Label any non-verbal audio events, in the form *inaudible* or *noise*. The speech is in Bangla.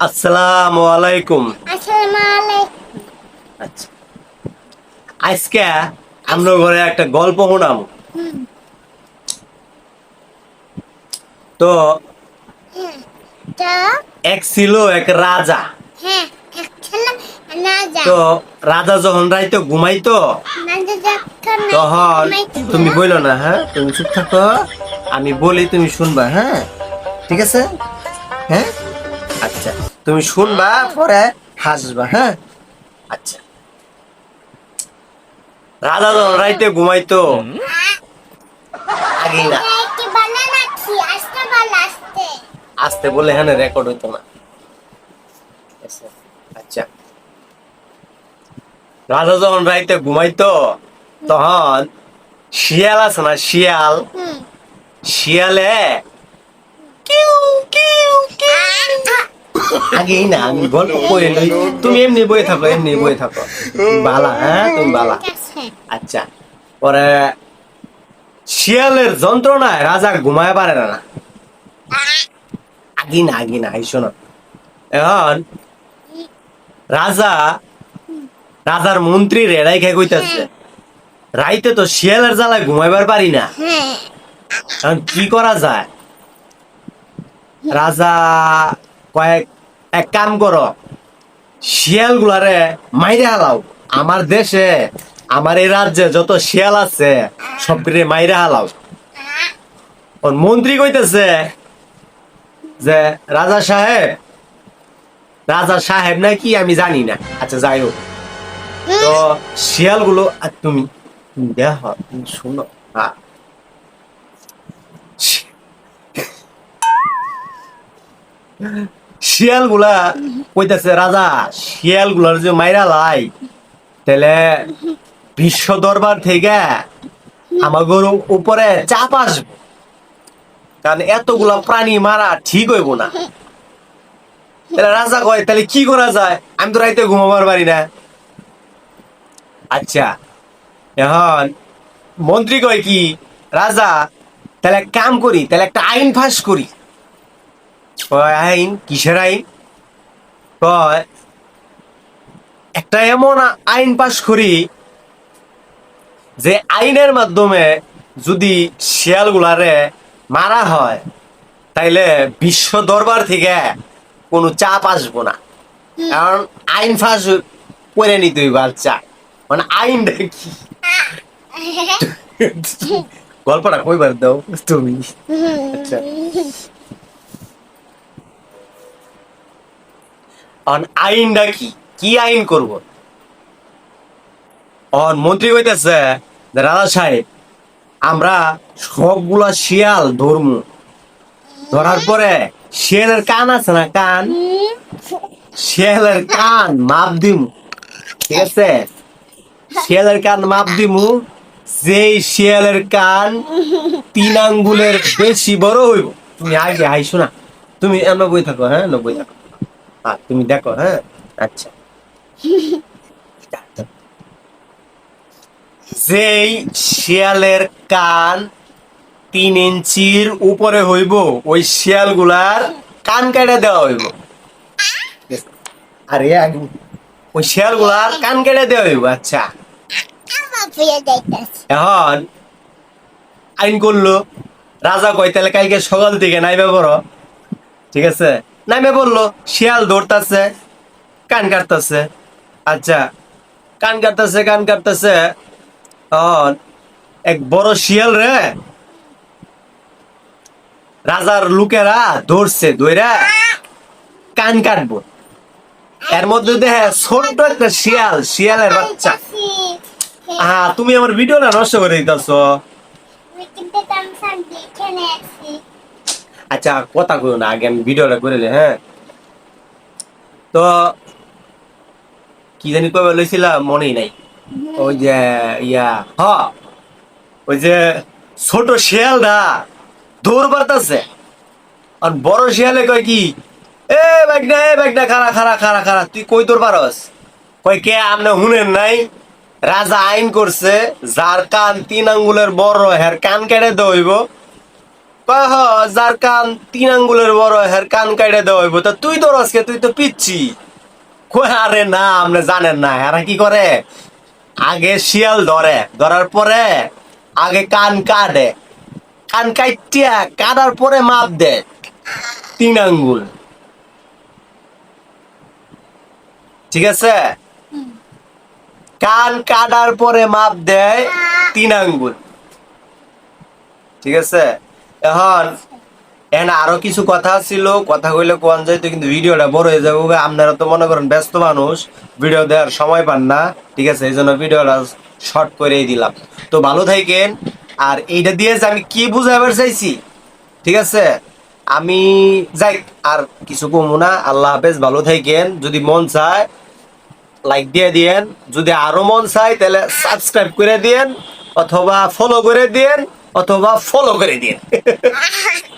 আসসালামু আলাইকুম। আচ্ছা। আজকে আমরা ঘরে একটা গল্প শোনাম তো হ্যাঁ এক ছিল এক রাজা। হ্যাঁ তো রাজা যখন রাইতো ঘুমাইতো তখন তুমি বইলো না হ্যাঁ? তুমি চুপ থাকো আমি বলি তুমি শুনবা হ্যাঁ? ঠিক আছে? হ্যাঁ? আচ্ছা। তুমি শুনবা পরে হাসবা হ্যাঁ? আচ্ছা। রাজা যখন রাইতে ঘুমাইতো। আগে না। আস্তে। বল হ্যাঁ রেকর্ড হইতো না। আচ্ছা, আচ্ছা। রাজা যখন রাইতে ঘুমাইতো তখন শিয়াল আছে না শিয়াল? শিয়ালে কিউ কিউ কিউ আগেই না, আমি গল্প করে লই তুমি এমনি বই থাকো, এমনি বই থাকো। বালা হ্যাঁ? তুমি বালা। আচ্ছা পরে শিয়ালের যন্ত্রণায় রাজা ঘুমায় পারে না আগি না। আগি না এই শোনো। এখন রাজা, রাজার মন্ত্রী রেড়াই খেয়ে কইতাছে, রাইতে তো শিয়ালের জ্বালায় ঘুমাইবার পারি না। কি করা যায়? রাজা কয়েক এক কাম করো শিয়াল গুলারে মাইরে হালাও। আমার দেশে, আমার এই রাজ্যে যত শিয়াল আছে সব মাইরে হালাও। ওর মন্ত্রী কইতেছে যে, রাজা সাহেব রাজা সাহেব নাকি আমি জানি না। আচ্ছা যাই হোক। তো শিয়ালগুলো তুমি তুমি দেখো শুনো। হ্যাঁ শিয়ালগুলা কইতাছে, রাজা শিয়ালগুলার যে মাইরা লাই, তাহলে বিশ্ব দরবার থেকে আমার গরু উপরে চাপ আসবে। কারণ এতগুলা প্রাণী মারা ঠিক হইব না। তাহলে রাজা কয়, তাহলে কি করা যায়? আমি তো রাইতে ঘুমাবার পারি না। আচ্ছা এখন মন্ত্রী কয় কি, রাজা, তাহলে কাম করি, তাহলে একটা আইন ফাঁস করি। কয় আইন? কিসের আইন? কয় একটা এমন আইন পাশ করি যে আইনের মাধ্যমে যদি শিয়ালগুলারে মারা হয় তাইলে বিশ্ব দরবার থেকে কোনো চাপ আসব না। কারণ আইন ফাঁস করে নিতে হইব আর চা মানে আইনটা কি? *laughs* গল্পটা কইবার দাও তুমি। আচ্ছা। অন আইনটা কি? কি আইন করব? অন মন্ত্রী কইতেছে রাজা সাহেব, আমরা সবগুলা শিয়াল ধরমু। ধরার পরে শিয়ালের কান আছে না কান? শিয়ালের কান মাপ দিমু। ঠিক আছে? শিয়ালের কান মাপ দিমু, যেই শিয়ালের কান তিন আঙ্গুলের বেশি বড় হইব। তুমি আগে আইসো না। তুমি নব্বই থাকো হ্যাঁ? নব্বই থাকো। হ্যাঁ তুমি দেখো হ্যাঁ? আচ্ছা। যেই শিয়ালের কান তিন ইঞ্চির উপরে হইব, ওই শিয়ালগুলার কান কেটে দেওয়া হইব। আরে ওই শিয়ালগুলার কান কেটে দেওয়া হইব আচ্ছা। এখন আইন করল, রাজা কয়, তাহলে কালকে সকাল থেকে নাইবে বড় ঠিক আছে? নাইবে বলল, শিয়াল ধরতাছে কান কাটতাছে। আচ্ছা কান কাটতাছে, কান কাটতেছে। এক বড় শিয়াল রে, রাজার লোকেরা ধরছে ধইরা কান কাটবো। এর মধ্যে দেখে ছোট্ট একটা শিয়াল, শিয়ালের বাচ্চা। হ্যাঁ তুমি আমার ভিডিওটা নষ্ট করে দিতেছ আমি কিন্তু তামসান দেখে নেছি আচ্ছা কথা কইও না, আগে আমি ভিডিওটা করে হ্যাঁ? তো কি জানি কবে লইছিলাম মনেই নাই। ওই যে, ইয়া, হ, ওই যে ছোট শিয়ালটা দৌড় পারতাছে আর বড় শিয়ালে কয় কি, এ ব্যাগটা এ ব্যাগটা খারা খারা খারা খারা তুই কই তোর পারস কয় কে আপনি শুনেন নাই। রাজা আইন করছে, যার কান তিন আঙ্গুলের বড়, হের কান কেটে দইব যার কান তিন আঙ্গুলের বড়, হের কান কাইড়ে দেওয়া হইব। তা তুই তো রসকে তুই তো পিচ্ছি। আরে না আপনি জানেন না। এরা কি করে? আগে শিয়াল ধরে, ধরার পরে আগে কান কাটে। কান কাইটিয়া, কাটার পরে মাপ দেয় তিন আঙ্গুল। ঠিক আছে? কান কাটার পরে মাপ দেয় তিন আঙ্গুল। ঠিক আছে? এখন এখন আরও কিছু কথা ছিল, কথা কইলে কোন যাইতো, কিন্তু ভিডিওটা বড় হয়ে যাবে আপনারা তো মনে করেন ব্যস্ত মানুষ, ভিডিও দেওয়ার সময় পান না, ঠিক আছে? এই জন্য ভিডিওটা শর্ট করেই দিলাম। তো ভালো থাকেন, আর এইটা দিয়ে যে আমি কি বুঝাবার চাইছি, ঠিক আছে? আমি যাই, আর কিছু কমু না, আল্লাহ হাফেজ, ভালো থাকেন, যদি মন চায় লাইক দিয়ে দিয়েন, যদি আরও মন চাই তাহলে সাবস্ক্রাইব করে দিয়েন, অথবা ফলো করে দিয়েন অথবা ফলো করে দিয়েন *laughs*